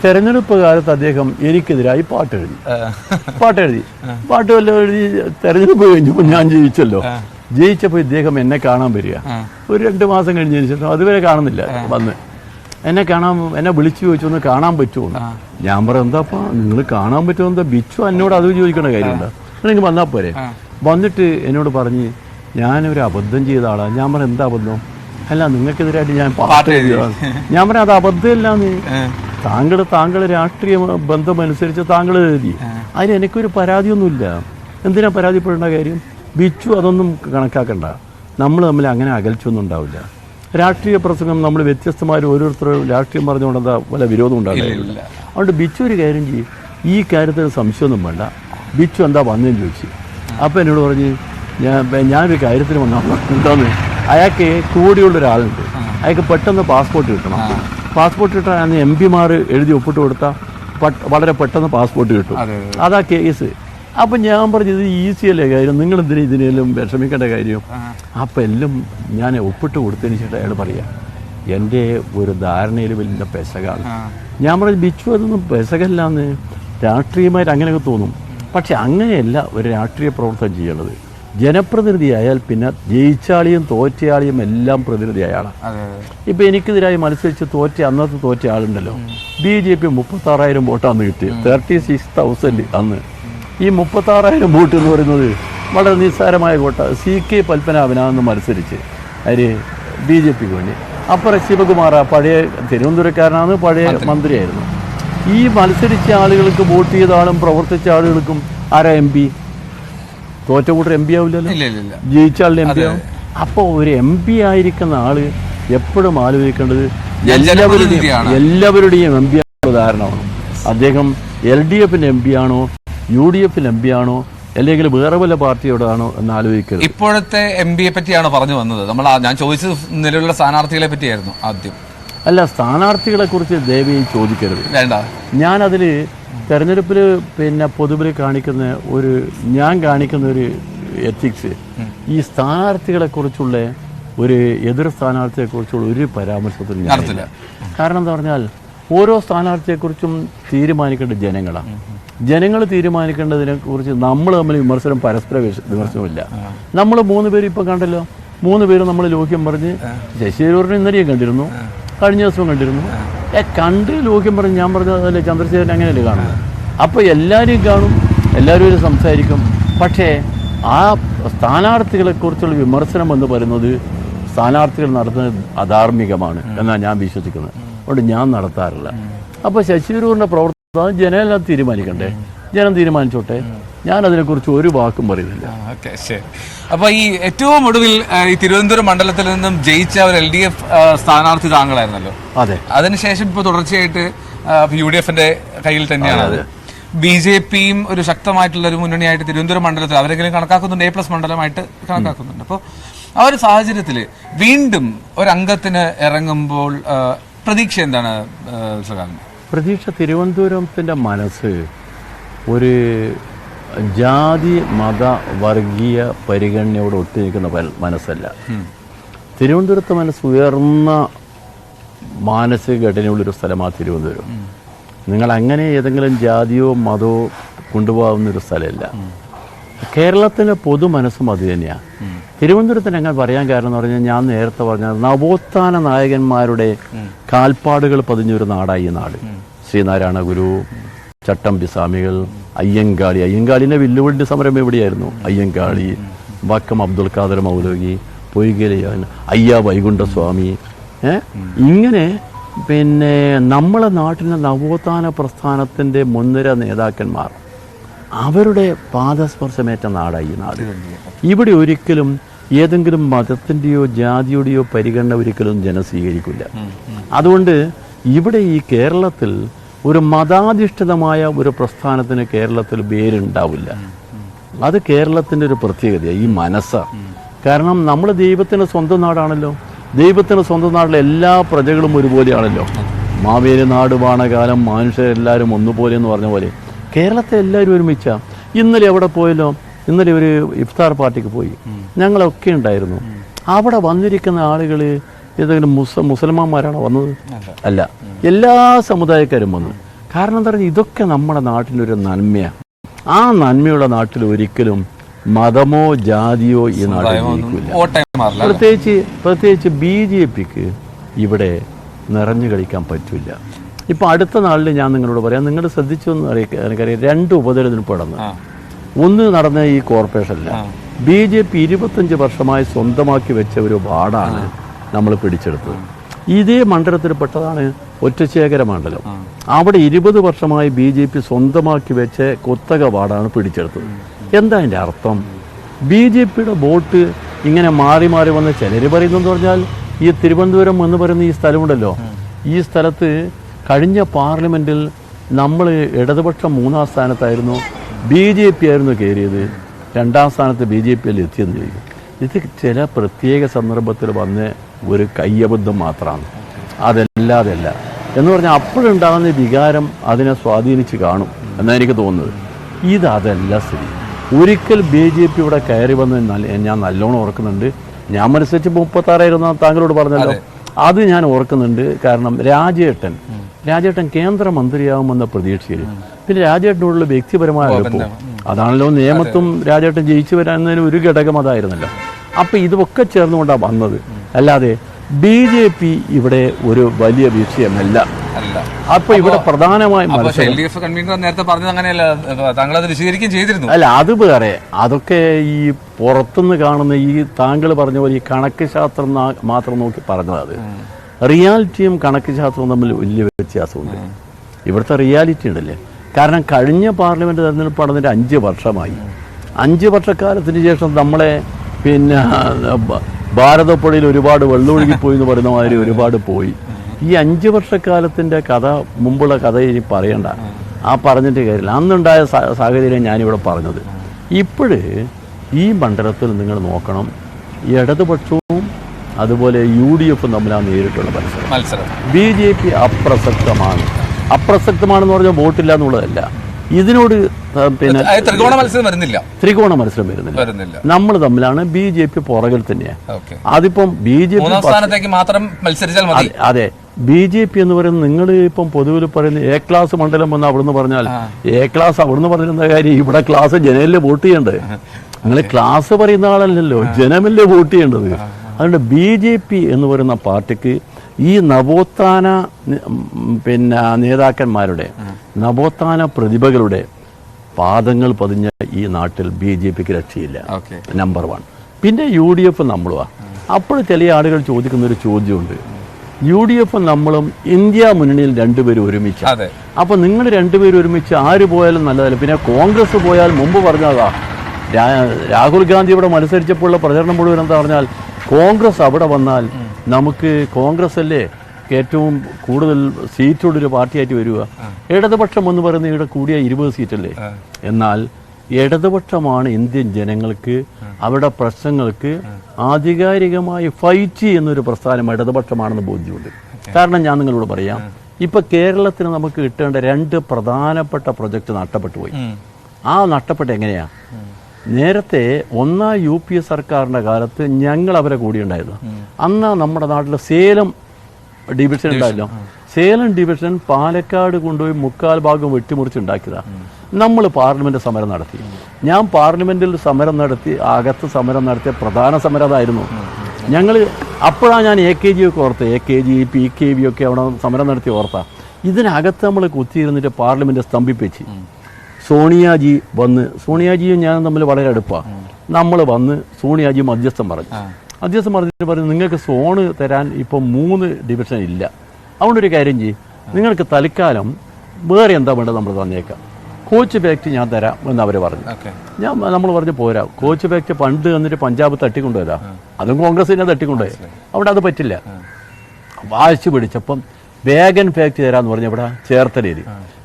തെരഞ്ഞെടുപ്പ് കാലത്ത് അദ്ദേഹം എനിക്കെതിരായി പാട്ട് എഴുതി പാട്ട് എഴുതി പാട്ട് വല്ലതും എഴുതി തെരഞ്ഞെടുപ്പ് കഴിഞ്ഞപ്പോൾ ഞാൻ ജയിച്ചല്ലോ. ജയിച്ചപ്പോൾ ഇദ്ദേഹം എന്നെ കാണാൻ വരിക. ഒരു രണ്ട് മാസം കഴിഞ്ഞ് ശേഷം അതുവരെ കാണുന്നില്ല വന്ന്. എന്നെ കാണാൻ എന്നെ വിളിച്ചു ചോദിച്ചു ഒന്ന് കാണാൻ പറ്റുമോ ഞാൻ പറയാം എന്താപ്പാ നിങ്ങൾ കാണാൻ പറ്റുമോ എന്താ? ബിച്ചു എന്നോട് അത് ചോദിക്കേണ്ട കാര്യമുണ്ടോ നിങ്ങൾ വന്നാൽ പോരെ. വന്നിട്ട് എന്നോട് പറഞ്ഞ് ഞാനൊരു അബദ്ധം ചെയ്ത ആളാണ് ഞാൻ പറഞ്ഞ എന്താ അബദ്ധം? അല്ല നിങ്ങൾക്കെതിരായിട്ട് ഞാൻ പാട്ട് ഞാൻ പറയാം അത് നീ താങ്കൾ താങ്കൾ രാഷ്ട്രീയ ബന്ധം അനുസരിച്ച് താങ്കൾ എഴുതി. അതിന് എനിക്കൊരു പരാതിയൊന്നുമില്ല. എന്തിനാ പരാതിപ്പെടേണ്ട കാര്യം? ബിച്ചു അതൊന്നും കണക്കാക്കണ്ട. നമ്മൾ തമ്മിൽ അങ്ങനെ അകൽച്ചൊന്നും ഉണ്ടാവില്ല. രാഷ്ട്രീയ പ്രസംഗം നമ്മൾ വ്യത്യസ്തമായ ഓരോരുത്തരും രാഷ്ട്രീയം പറഞ്ഞുകൊണ്ട് എന്താ വല്ല വിരോധം ഉണ്ടാകില്ല അതുകൊണ്ട് ബിച്ചു ഒരു കാര്യം ചെയ്യും. ഈ കാര്യത്തിൽ സംശയമൊന്നും വേണ്ട. ബിച്ചു എന്താ വന്നതെന്ന് ചോദിച്ചു. അപ്പോൾ എന്നോട് പറഞ്ഞ് ഞാൻ ഞാനൊരു കാര്യത്തിന് വന്നാൽ എന്താന്ന്? അയാൾക്ക് കൂടിയുള്ള ഒരാളുണ്ട് അയാൾക്ക് പെട്ടെന്ന് പാസ്പോർട്ട് കിട്ടണം. പാസ്പോർട്ട് കിട്ടാൻ അന്ന് എം പിമാർ എഴുതി ഒപ്പിട്ട് കൊടുത്താൽ വളരെ പെട്ടെന്ന് പാസ്പോർട്ട് കിട്ടും. അതാ കേസ്. അപ്പം ഞാൻ പറഞ്ഞത് ഇത് ഈസി അല്ലേ കാര്യം? നിങ്ങൾ എന്തിനും ഇതിനെല്ലാം വിഷമിക്കേണ്ട കാര്യം? അപ്പം എല്ലാം ഞാൻ ഒപ്പിട്ട് കൊടുത്തതിന് ശേഷം അയാൾ പറയാം എന്റെ ഒരു ധാരണയിൽ വലിയ പെസകാണ് ഞാൻ പറഞ്ഞു ബിച്ചു അതൊന്നും പെസകല്ലാന്ന് രാഷ്ട്രീയമായിട്ട് അങ്ങനെയൊക്കെ തോന്നും. പക്ഷെ അങ്ങനെയല്ല ഒരു രാഷ്ട്രീയ പ്രവർത്തനം ചെയ്യേണ്ടത്. ജനപ്രതിനിധിയായാൽ പിന്നെ ജയിച്ചാളിയും തോറ്റയാളിയും എല്ലാം പ്രതിനിധിയായാണ്. അതെ അതെ. ഇപ്പൊ എനിക്കെതിരായി മത്സരിച്ച് തോറ്റ അന്നത്തെ തോറ്റ ആളുണ്ടല്ലോ. ബി ജെ പി മുപ്പത്തി ആറായിരം വോട്ടാന്ന് കിട്ടി തേർട്ടി സിക്സ് തൗസൻഡ് അന്ന്. ഈ മുപ്പത്തി ആറായിരം വോട്ട് എന്ന് പറയുന്നത് വളരെ നിസ്സാരമായ വോട്ട. സി കെ പത്മനാഭനാന്ന് മത്സരിച്ച് അതിന് ബി ജെ പിക്ക് വേണ്ടി. അപ്പുറം ശിവകുമാർ പഴയ തിരുവനന്തപുരക്കാരനാണ് പഴയ മന്ത്രിയായിരുന്നു. ഈ മത്സരിച്ച ആളുകൾക്ക് വോട്ട് ചെയ്ത ആളും പ്രവർത്തിച്ച ആളുകൾക്കും ആരാ എം പി? തോറ്റ കൂട്ടർ എം പി ആവില്ലല്ലോ. ജയിച്ച ആളുടെ എം പി ആവും. അപ്പോൾ ഒരു എം പി ആയിരിക്കുന്ന ആൾ എപ്പോഴും ആലോചിക്കേണ്ടത് എല്ലാവരുടെയും. എല്ലാവരുടെയും എം പി ഉദാഹരണമാണ് അദ്ദേഹം എൽ ഡി എഫിന്റെ എം പി ആണോ യു ഡി എഫിന്റെ എം പി ആണോ അല്ലെങ്കിൽ വേറെ വല്ല പാർട്ടിയോടാണോ എന്ന് ആലോചിക്കരുത്. ഇപ്പോഴത്തെ എം പിയെ പറ്റിയാണ് പറഞ്ഞു വന്നത്. നമ്മൾ ഞാൻ ചോദിച്ചത് നിലവിലുള്ള സ്ഥാനാർത്ഥികളെ പറ്റിയായിരുന്നു ആദ്യം. അല്ല സ്ഥാനാർത്ഥികളെ കുറിച്ച് ദയവായി ചോദിക്കരുത്. വേണ്ട. ഞാനതിൽ തെരഞ്ഞെടുപ്പിൽ പിന്നെ പൊതുവിൽ കാണിക്കുന്ന ഒരു ഞാൻ കാണിക്കുന്ന ഒരു എത്തിക്സ് ഈ സ്ഥാനാർത്ഥികളെ കുറിച്ചുള്ള ഒരു എതിർ സ്ഥാനാർത്ഥിയെ കുറിച്ചുള്ള ഒരു പരാമർശത്തിൽ നടത്തില്ല. കാരണം എന്താ പറഞ്ഞാൽ ഓരോ സ്ഥാനാർത്ഥിയെക്കുറിച്ചും തീരുമാനിക്കേണ്ട ജനങ്ങളാണ് ജനങ്ങൾ തീരുമാനിക്കേണ്ടതിനെ കുറിച്ച് നമ്മൾ തമ്മിൽ വിമർശനം പരസ്പര വിമർശ- വിമർശനമില്ല. നമ്മൾ മൂന്ന് പേര് ഇപ്പം കണ്ടല്ലോ. മൂന്ന് പേര് നമ്മൾ ലോക്യം പറഞ്ഞ് ശശിതരൂരിനെ ഇന്നലെയും കണ്ടിരുന്നു. കഴിഞ്ഞ ദിവസവും കണ്ടിരുന്നു. കണ്ട് ലോക്യം പറഞ്ഞ് ഞാൻ പറഞ്ഞതല്ലേ ചന്ദ്രശേഖരൻ അങ്ങനെയല്ലേ കാണുന്നത്? അപ്പോൾ എല്ലാവരെയും കാണും എല്ലാവരും ഒരു സംസാരിക്കും. പക്ഷേ ആ സ്ഥാനാർത്ഥികളെക്കുറിച്ചുള്ള വിമർശനം എന്ന് പറയുന്നത് സ്ഥാനാർത്ഥികൾ നടത്തുന്നത് അധാർമികമാണ് എന്നാണ് ഞാൻ വിശ്വസിക്കുന്നത്. അതുകൊണ്ട് ഞാൻ നടത്താറില്ല. അപ്പോൾ ശശി തരൂരിന്റെ പ്രവർത്തനം ജനമെല്ലാം തീരുമാനിക്കണ്ടേ? ജനം തീരുമാനിച്ചോട്ടെ? ഞാൻ അതിനെക്കുറിച്ച് ഒരു വാക്കും പറയുന്നില്ല. ഓക്കെ ശരി. അപ്പൊ ഈ ഏറ്റവും ഒടുവിൽ ഈ തിരുവനന്തപുരം മണ്ഡലത്തിൽ നിന്നും ജയിച്ച ഒരു എൽ ഡി എഫ് സ്ഥാനാർത്ഥി താങ്കളായിരുന്നല്ലോ. അതെ. അതിനുശേഷം ഇപ്പോൾ തുടർച്ചയായിട്ട് യു ഡി എഫിന്റെ കയ്യിൽ തന്നെയാണ് അത് ബി ജെ പിയും ഒരു ശക്തമായിട്ടുള്ള ഒരു മുന്നണിയായിട്ട് തിരുവനന്തപുരം മണ്ഡലത്തിൽ അവരെങ്കിലും കണക്കാക്കുന്നുണ്ട് എ പ്ലസ് മണ്ഡലമായിട്ട് കണക്കാക്കുന്നുണ്ട്. അപ്പോൾ ആ ഒരു സാഹചര്യത്തിൽ വീണ്ടും ഒരു അംഗത്തിന് ഇറങ്ങുമ്പോൾ പ്രതീക്ഷ എന്താണ്? പ്രതീക്ഷ തിരുവനന്തപുരത്തിന്റെ മനസ്സ് ഒരു ജാതി മത വർഗീയ പരിഗണനയോട് ഒത്തിരിക്കുന്ന മനസ്സല്ല. തിരുവനന്തപുരത്ത് മനസ്സ് ഉയർന്ന മാനസിക ഘടനയുള്ളൊരു സ്ഥലമാണ് തിരുവനന്തപുരം. നിങ്ങൾ അങ്ങനെ ഏതെങ്കിലും ജാതിയോ മതമോ കൊണ്ടുപോകാവുന്ന ഒരു സ്ഥലമല്ല കേരളത്തിലെ പൊതു മനസ്സും അത് തന്നെയാണ് തിരുവനന്തപുരത്തിന് അങ്ങനെ പറയാൻ കാരണം എന്ന് പറഞ്ഞാൽ ഞാൻ നേരത്തെ പറഞ്ഞ നവോത്ഥാന നായകന്മാരുടെ കാൽപ്പാടുകൾ പതിഞ്ഞൊരു നാടായി ഈ നാട്. ശ്രീനാരായണ ഗുരു ചട്ടമ്പി സ്വാമികൾ അയ്യങ്കാളി. അയ്യങ്കാളിന്റെ വില്ലുവണ്ടി സമരം എവിടെയായിരുന്നു? അയ്യങ്കാളി വക്കം അബ്ദുൽ ഖാദർ മൗലവി പൊയ്കലി അയ്യ വൈകുണ്ഠസ്വാമി. ഏ? ഇങ്ങനെ പിന്നെ നമ്മളെ നാട്ടിലെ നവോത്ഥാന പ്രസ്ഥാനത്തിന്റെ മുൻനിര നേതാക്കന്മാർ അവരുടെ പാദസ്പർശമേറ്റ നാടായി ഈ നാട്. ഇവിടെ ഒരിക്കലും ഏതെങ്കിലും മതത്തിന്റെയോ ജാതിയുടെയോ പരിഗണന ഒരിക്കലും ജനം സ്വീകരിക്കില്ല അതുകൊണ്ട് ഇവിടെ ഈ കേരളത്തിൽ ഒരു മതാധിഷ്ഠിതമായ ഒരു പ്രസ്ഥാനത്തിന് കേരളത്തിൽ വേരുണ്ടാവില്ല അത് കേരളത്തിന്റെ ഒരു പ്രത്യേകതയാണ് ഈ മനസ്സാണ് കാരണം നമ്മൾ ദൈവത്തിന്റെ സ്വന്തം നാടാണല്ലോ. ദൈവത്തിന്റെ സ്വന്തം നാട്ടിലെ എല്ലാ പ്രജകളും ഒരുപോലെയാണല്ലോ. മാവേലി നാട് വാണകാലം മനുഷ്യരെല്ലാവരും ഒന്നുപോലെ എന്ന് പറഞ്ഞ പോലെ. കേരളത്തെ എല്ലാവരും ഒരുമിച്ച. ഇന്നലെ എവിടെ പോയല്ലോ? ഇന്നലെ ഒരു ഇഫ്താർ പാർട്ടിക്ക് പോയി. ഞങ്ങളൊക്കെ ഉണ്ടായിരുന്നു. അവിടെ വന്നിരിക്കുന്ന ആളുകൾ ഏതെങ്കിലും മുസ മുസൽമാന്മാരാണോ വന്നത്? അല്ല. എല്ലാ സമുദായക്കാരും വന്നു. കാരണം എന്താ പറയുക ഇതൊക്കെ നമ്മുടെ നാട്ടിലൊരു ഒരു നന്മയാണ് ആ നന്മയുള്ള നാട്ടിൽ ഒരിക്കലും മതമോ ജാതിയോ ഈ നാട്ടിൽ ജയിക്കില്ല? പ്രത്യേകിച്ച് പ്രത്യേകിച്ച് ബി ജെ പിക്ക് ഇവിടെ നിറഞ്ഞു കളിക്കാൻ പറ്റില്ല. ഇപ്പം അടുത്ത നാളിൽ ഞാൻ നിങ്ങളോട് പറയാം. നിങ്ങൾ ശ്രദ്ധിച്ചു എന്ന് അറിയിക്ക- എനിക്കറിയാം. രണ്ട് ഉപതെരഞ്ഞെടുപ്പ് നടന്നു. ഒന്ന് നടന്ന ഈ കോർപ്പറേഷനിൽ ബി ജെ പി ഇരുപത്തഞ്ച് വർഷമായി സ്വന്തമാക്കി വെച്ച ഒരു വാർഡാണ് നമ്മൾ പിടിച്ചെടുത്തത് ഇതേ മണ്ഡലത്തിൽപ്പെട്ടതാണ് ഒറ്റശേഖര മണ്ഡലം. അവിടെ ഇരുപത് വർഷമായി ബി ജെ പി സ്വന്തമാക്കി വെച്ച കുത്തക വാർഡാണ് പിടിച്ചെടുത്തത്. എന്താ അതിന്റെ അർത്ഥം? ബി ജെ പിയുടെ വോട്ട് ഇങ്ങനെ മാറി മാറി വന്ന് ചിലർ പറയുന്നതെന്ന് പറഞ്ഞാൽ ഈ തിരുവനന്തപുരം എന്ന് പറയുന്ന ഈ സ്ഥലമുണ്ടല്ലോ. ഈ സ്ഥലത്ത് കഴിഞ്ഞ പാർലമെന്റിൽ നമ്മൾ ഇടതുപക്ഷം മൂന്നാം സ്ഥാനത്തായിരുന്നു ബി ജെ പി ആയിരുന്നു കയറിയത്. രണ്ടാം സ്ഥാനത്ത് ബി ജെ പിയിൽ എത്തിയെന്ന് ചോദിക്കും. ഇത് ചില പ്രത്യേക സന്ദർഭത്തിൽ വന്ന ഒരു കയ്യബദ്ധം മാത്രമാണ് അതല്ലാതെ അല്ല എന്ന് പറഞ്ഞാൽ അപ്പോഴുണ്ടാകുന്ന വികാരം അതിനെ സ്വാധീനിച്ച് കാണും എന്നാണ് എനിക്ക് തോന്നുന്നത്. ഇതല്ല സ്ഥിതി. ഒരിക്കൽ ബി ജെ പി ഇവിടെ കയറി വന്ന് ഞാൻ നല്ലോണം ഓർക്കുന്നുണ്ട്. ഞാൻ മത്സരിച്ച് മുപ്പത്താറായിരുന്നു താങ്കളോട് പറഞ്ഞല്ലോ. അത്. ഞാൻ ഓർക്കുന്നുണ്ട്. കാരണം രാജേട്ടൻ രാജേട്ടൻ കേന്ദ്രമന്ത്രിയാവുമെന്ന പ്രതീക്ഷയിൽ. പിന്നെ രാജേട്ടനോടുള്ള വ്യക്തിപരമായ അടുപ്പം അതാണല്ലോ നിയമത്തും രാജേട്ടൻ ജയിച്ചു വരാൻ ഒരു ഘടകം അതായിരുന്നല്ലോ. അപ്പൊ ഇതൊക്കെ ചേർന്നുകൊണ്ടാണ് വന്നത്. അല്ലാതെ ബി ജെ പി ഇവിടെ ഒരു വലിയ വിഷയമല്ല. അപ്പൊ ഇവിടെ പ്രധാനമായും നേരത്തെ പറഞ്ഞത് അങ്ങനെയല്ല താങ്കൾ അത് വിശദീകരിക്കുകയും ചെയ്തിരുന്നു. അല്ല അത് വേറെ. അതൊക്കെ ഈ പുറത്തുനിന്ന് കാണുന്ന ഈ താങ്കൾ പറഞ്ഞ പോലെ ഈ കണക്ക് ശാസ്ത്രം മാത്രം നോക്കി പറഞ്ഞത് അത്. റിയാലിറ്റിയും കണക്ക് ശാസ്ത്രവും തമ്മിൽ വലിയ വ്യത്യാസമുണ്ട്. ഇവിടുത്തെ റിയാലിറ്റി ഉണ്ടല്ലേ? കാരണം കഴിഞ്ഞ പാർലമെന്റ് തെരഞ്ഞെടുപ്പ് നടന്നിട്ട് അഞ്ച് വർഷമായി. അഞ്ച് വർഷക്കാലത്തിന് ശേഷം നമ്മളെ പിന്നെ ഭാരതപ്പുഴയിൽ ഒരുപാട് വെള്ളമൊഴുകിപ്പോയി എന്ന് പറയുന്ന മാതിരി ഒരുപാട് പോയി. ഈ അഞ്ച് വർഷക്കാലത്തിന്റെ കഥ മുമ്പുള്ള കഥ ഇനി പറയണ്ട. ആ പറഞ്ഞിട്ട് കാര്യമില്ല. അന്നുണ്ടായ സാഹചര്യം ഞാനിവിടെ പറഞ്ഞത്. ഇപ്പോഴ് ഈ മണ്ഡലത്തിൽ നിങ്ങൾ നോക്കണം ഇടതുപക്ഷവും അതുപോലെ യു ഡി എഫും തമ്മിലാണ് നേരിട്ടുള്ള മത്സരം. മത്സരം. ബി ജെ പി അപ്രസക്തമാണ്. അപ്രസക്തമാണെന്ന് പറഞ്ഞാൽ വോട്ടില്ല എന്നുള്ളതല്ല ഇതിനോട് പിന്നെ ത്രികോണ മത്സരം വരുന്നില്ല. ത്രികോണ മത്സരം വരുന്നില്ല. നമ്മൾ തമ്മിലാണ് ബി ജെ പി പുറകിൽ തന്നെയാണ് അതിപ്പം ബി ജെ പി സ്ഥാനത്തേക്ക് മാത്രം മത്സരിച്ചാൽ മതി. അതെ. ബി ജെ പി എന്ന് പറയുന്നത് നിങ്ങൾ ഇപ്പം പൊതുവിൽ പറയുന്ന എ ക്ലാസ് മണ്ഡലം വന്ന് അവിടുന്ന് പറഞ്ഞാൽ എ ക്ലാസ് അവിടുന്ന് പറഞ്ഞിരുന്ന കാര്യം ഇവിടെ ക്ലാസ് ജനലിൽ വോട്ട് ചെയ്യണ്ടേ? നിങ്ങൾ ക്ലാസ് പറയുന്ന ആളല്ലല്ലോ. ജനമല്ലേ വോട്ട് ചെയ്യേണ്ടത്? അതുകൊണ്ട് ബി ജെ പി എന്ന് പറയുന്ന പാർട്ടിക്ക് ഈ നവോത്ഥാന പിന്നെ നേതാക്കന്മാരുടെ നവോത്ഥാന പ്രതിഭകളുടെ പാദങ്ങൾ പതിഞ്ഞ ഈ നാട്ടിൽ ബി ജെ പിക്ക് രക്ഷയില്ല. നമ്പർ വൺ പിന്നെ യു ഡി എഫ് നമ്മളുവാ. അപ്പോൾ ചില ആളുകൾ ചോദിക്കുന്ന ഒരു ചോദ്യമുണ്ട്. യു ഡി എഫ് നമ്മളും ഇന്ത്യ മുന്നണിയിൽ രണ്ടുപേരും ഒരുമിച്ച്. അതെ. അപ്പൊ നിങ്ങൾ രണ്ടുപേരും ഒരുമിച്ച് ആര് പോയാലും നല്ലതല്ല. പിന്നെ കോൺഗ്രസ് പോയാൽ മുമ്പ് പറഞ്ഞതാ. രാഹുൽ ഗാന്ധി ഇവിടെ മത്സരിച്ചപ്പോഴുള്ള പ്രചരണം മുഴുവൻ എന്താ പറഞ്ഞാൽ കോൺഗ്രസ് അവിടെ വന്നാൽ നമുക്ക് കോൺഗ്രസ് അല്ലേ ഏറ്റവും കൂടുതൽ സീറ്റുള്ളൊരു പാർട്ടിയായിട്ട് വരിക? ഇടതുപക്ഷം എന്ന് പറയുന്നത് ഇവിടെ കൂടിയ ഇരുപത് സീറ്റല്ലേ? എന്നാൽ ഇടതുപക്ഷമാണ് ഇന്ത്യൻ ജനങ്ങൾക്ക് അവരുടെ പ്രശ്നങ്ങൾക്ക് ആധികാരികമായി ഫൈറ്റ് ഒരു പ്രസ്ഥാനം ഇടതുപക്ഷമാണെന്ന് ബോധ്യമുണ്ട്. കാരണം ഞാൻ നിങ്ങളോട് പറയാം ഇപ്പൊ കേരളത്തിന് നമുക്ക് കിട്ടേണ്ട രണ്ട് പ്രധാനപ്പെട്ട പ്രൊജക്ട് നഷ്ടപ്പെട്ടു പോയി. ആ നഷ്ടപ്പെട്ട എങ്ങനെയാ? നേരത്തെ ഒന്നാം യു പി എ സർക്കാരിന്റെ കാലത്ത് ഞങ്ങൾ അവരെ കൂടി ഉണ്ടായിരുന്നു അന്ന് നമ്മുടെ നാട്ടിൽ സേലം ഡിവിഷൻ ഉണ്ടായല്ലോ. സേലം ഡിവിഷൻ പാലക്കാട് കൊണ്ടുപോയി മുക്കാൽ ഭാഗം വെട്ടിമുറിച്ചുണ്ടാക്കിയതാണ് നമ്മൾ പാർലമെന്റ് സമരം നടത്തി. ഞാൻ പാർലമെന്റിൽ സമരം നടത്തി അകത്ത് സമരം നടത്തിയ പ്രധാന സമരം അതായിരുന്നു. ഞങ്ങൾ അപ്പോഴാണ് ഞാൻ എ കെ ജി ഒക്കെ ഓർത്ത്. A K G P K V ഒക്കെ അവിടെ സമരം നടത്തി ഓർത്ത. ഇതിനകത്ത് നമ്മൾ കുത്തിയിരുന്നിട്ട് പാർലമെന്റ് സ്തംഭിപ്പിച്ച്. സോണിയാജി വന്ന് സോണിയാജിയും ഞാനും തമ്മിൽ വളരെ അടുപ്പാണ് നമ്മൾ വന്ന് സോണിയാജി മധ്യസ്ഥം പറഞ്ഞു. മധ്യസ്ഥം പറഞ്ഞിട്ട് പറഞ്ഞു നിങ്ങൾക്ക് സോണ് തരാൻ ഇപ്പം മൂന്ന് ഡിവിഷൻ ഇല്ല. അതുകൊണ്ടൊരു കാര്യം ചെയ്യും. നിങ്ങൾക്ക് തൽക്കാലം വേറെ എന്താ വേണ്ടത് നമ്മൾ തന്നേക്കാം. കോച്ച് ഫാക്ടറി ഞാൻ തരാം എന്ന് അവർ പറഞ്ഞു. ഞാൻ നമ്മൾ പറഞ്ഞു പോരാ. കോച്ച് ഫാക്ടറി പണ്ട് എന്നിട്ട് പഞ്ചാബ് തട്ടിക്കൊണ്ടുവരാം അതും കോൺഗ്രസിനെ തട്ടിക്കൊണ്ടുപോയി. അവിടെ അത് പറ്റില്ല. വാശി പിടിച്ചപ്പം വേഗൻ ഫാക്ടറി തരാന്ന് പറഞ്ഞ ഇവിടെ ചേർത്തലയിൽ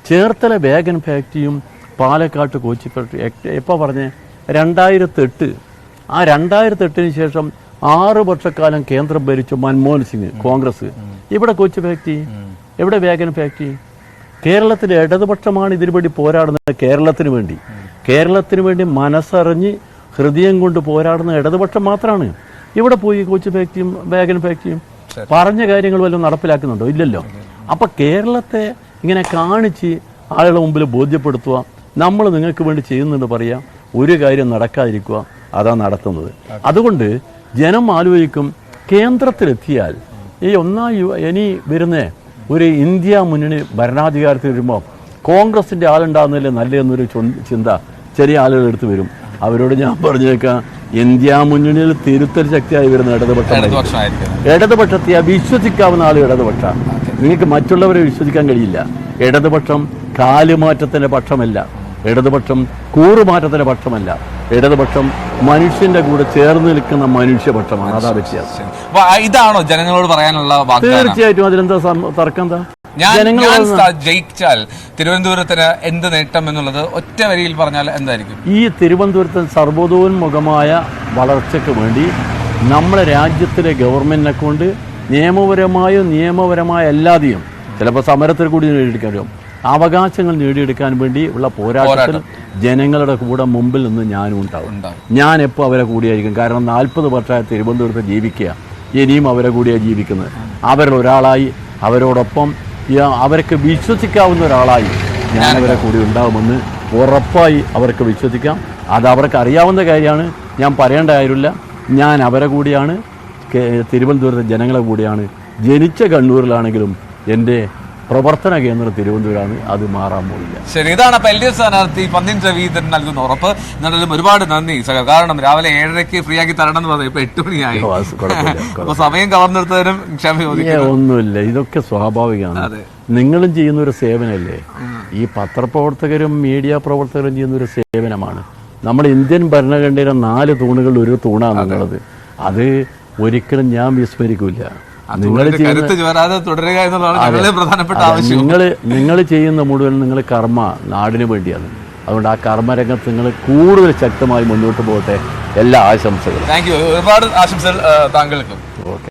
ചേർത്തല വേഗൻ ഫാക്ടറിയും പാലക്കാട്ട് കോച്ചി ഫാക്ടറി എപ്പോൾ പറഞ്ഞേ? രണ്ടായിരത്തെട്ട്. ആ രണ്ടായിരത്തെട്ടിന് ശേഷം ആറ് വർഷക്കാലം കേന്ദ്രം ഭരിച്ചു മൻമോഹൻ സിംഗ് കോൺഗ്രസ്. ഇവിടെ കൊച്ചു ഫാക്ടറി? എവിടെ വേഗൻ ഫാക്ടറി? കേരളത്തിലെ ഇടതുപക്ഷമാണ് ഇതിനു വേണ്ടി പോരാടുന്നത് കേരളത്തിന് വേണ്ടി. കേരളത്തിന് വേണ്ടി മനസ്സറിഞ്ഞ് ഹൃദയം കൊണ്ട് പോരാടുന്ന ഇടതുപക്ഷം മാത്രമാണ് ഇവിടെ പോയി കൊച്ചു ഫാക്ടറിയും വേഗൻ ഫാക്ടറിയും പറഞ്ഞ കാര്യങ്ങൾ വല്ലതും നടപ്പിലാക്കുന്നുണ്ടോ? ഇല്ലല്ലോ. അപ്പൊ കേരളത്തെ ഇങ്ങനെ കാണിച്ച് ആളുകളുടെ മുമ്പിൽ ബോധ്യപ്പെടുത്തുക നമ്മൾ നിങ്ങൾക്ക് വേണ്ടി ചെയ്യുന്നുണ്ട് പറയാം ഒരു കാര്യം നടക്കാതിരിക്കുക അതാ നടത്തുന്നത്. അതുകൊണ്ട് ജനം ആലോചിക്കും കേന്ദ്രത്തിലെത്തിയാൽ ഈ ഒന്നാം യു ഇനി വരുന്ന ഒരു ഇന്ത്യ മുന്നണി ഭരണാധികാരത്തിൽ വരുമ്പോൾ കോൺഗ്രസിന്റെ ആളുണ്ടാകുന്നതിൽ നല്ലതെന്നൊരു ചിന്ത ചെറിയ ആളുകൾ എടുത്തു വരും. അവരോട് ഞാൻ പറഞ്ഞേക്കാം ഇന്ത്യ മുന്നണിയിൽ തിരുത്തൽ ശക്തിയായി വരുന്ന ഇടതുപക്ഷം ഇടതുപക്ഷത്തെ വിശ്വസിക്കാവുന്ന ആൾ ഇടതുപക്ഷ. നിങ്ങൾക്ക് മറ്റുള്ളവരെ വിശ്വസിക്കാൻ കഴിയില്ല. ഇടതുപക്ഷം കാലുമാറ്റത്തിന്റെ പക്ഷമല്ല. ഇടതുപക്ഷം കൂറുമാറ്റത്തിന്റെ പക്ഷമല്ല. ഇടതുപക്ഷം മനുഷ്യന്റെ കൂടെ ചേർന്ന് നിൽക്കുന്ന മനുഷ്യപക്ഷമാണ് അതാ വ്യത്യാസം. ഇതാണോ ജനങ്ങളോട് പറയാനുള്ള തീർച്ചയായിട്ടും അതിലെന്താ തർക്കം എന്താ? ഞാൻ ജയിച്ചാൽ തിരുവനന്തപുരത്തിന് എന്ത് നേട്ടം എന്നുള്ളത് ഒറ്റ വരിയിൽ പറഞ്ഞാൽ എന്തായിരിക്കും? ഈ തിരുവനന്തപുരത്ത് സർവതോന്മുഖമായ വളർച്ചയ്ക്ക് വേണ്ടി നമ്മുടെ രാജ്യത്തിലെ ഗവൺമെന്റിനെ കൊണ്ട് നിയമപരമായോ നിയമപരമായ അല്ലാതെയും ചിലപ്പോൾ സമരത്തിൽ കൂടി നേടിയെടുക്കാൻ അവകാശങ്ങൾ നേടിയെടുക്കാൻ വേണ്ടി ഉള്ള പോരാട്ടത്തിൽ ജനങ്ങളുടെ കൂടെ മുമ്പിൽ നിന്ന് ഞാനും ഉണ്ടാവും. ഞാൻ എപ്പോൾ അവരെ കൂടിയായിരിക്കും. കാരണം നാൽപ്പത് വർഷമായി തിരുവനന്തപുരത്ത് ജീവിക്കുക. ഇനിയും അവരെ കൂടിയാണ് ജീവിക്കുന്നത്. അവരിൽ ഒരാളായി അവരോടൊപ്പം അവർക്ക് വിശ്വസിക്കാവുന്ന ഒരാളായി ഞാൻ അവരെ കൂടി ഉണ്ടാവുമെന്ന് ഉറപ്പായി അവർക്ക് വിശ്വസിക്കാം. അത് അവർക്ക് അറിയാവുന്ന കാര്യമാണ്. ഞാൻ പറയേണ്ട കാര്യമില്ല. ഞാൻ അവരെ കൂടിയാണ്. തിരുവനന്തപുരത്തെ ജനങ്ങളെ കൂടിയാണ്. ജനിച്ച കണ്ണൂരിലാണെങ്കിലും എന്റെ പ്രവർത്തന കേന്ദ്രം തിരുവനന്തപുരമാണ്. അത് മാറാൻ പോയില്ല ശരി ഇതാണ് അപ്പോൾ എൽ ഡി എഫ് സ്ഥാനാർത്ഥി പന്നിൻ രവീന്ദ്രൻ നൽകുന്ന ഉറപ്പ്. എന്നാലും ഒരുപാട് നന്ദി സഹ കാരണം രാവിലെ ഏഴരയ്ക്ക് ഫ്രീ ആക്കി തരണം എന്ന് പറഞ്ഞു ഇപ്പൊ എട്ട് മണിയായി. സമയം കവർന്നെടുത്തതിനും ക്ഷമ ഒന്നുമില്ല. ഇതൊക്കെ സ്വാഭാവികമാണ്. നിങ്ങളും ചെയ്യുന്ന ഒരു സേവനമല്ലേ ഈ പത്രപ്രവർത്തകരും മീഡിയ പ്രവർത്തകരും ചെയ്യുന്ന ഒരു സേവനമാണ്. നമ്മുടെ ഇന്ത്യൻ ഭരണഘടനയുടെ നാല് തൂണുകളിൽ ഒരു തൂണാണ് നിങ്ങളത് അത് ഒരിക്കലും ഞാൻ വിസ്മരിക്കില്ല നിങ്ങൾ കരുത്ത് ചോരാതെ തുടരുക എന്നുള്ളതാണ് പ്രധാനപ്പെട്ട ആവശ്യം. നിങ്ങൾ നിങ്ങൾ ചെയ്യുന്ന മുഴുവൻ നിങ്ങൾ കർമ്മ നാടിന് വേണ്ടിയാണ്. അതുകൊണ്ട് ആ കർമ്മരംഗത്ത് നിങ്ങൾ കൂടുതൽ ശക്തമായി മുന്നോട്ട് പോകട്ടെ. എല്ലാ ആശംസകളും. താങ്ക് യു ഒരുപാട് ആശംസകൾ താങ്കൾക്കും. ഓക്കെ.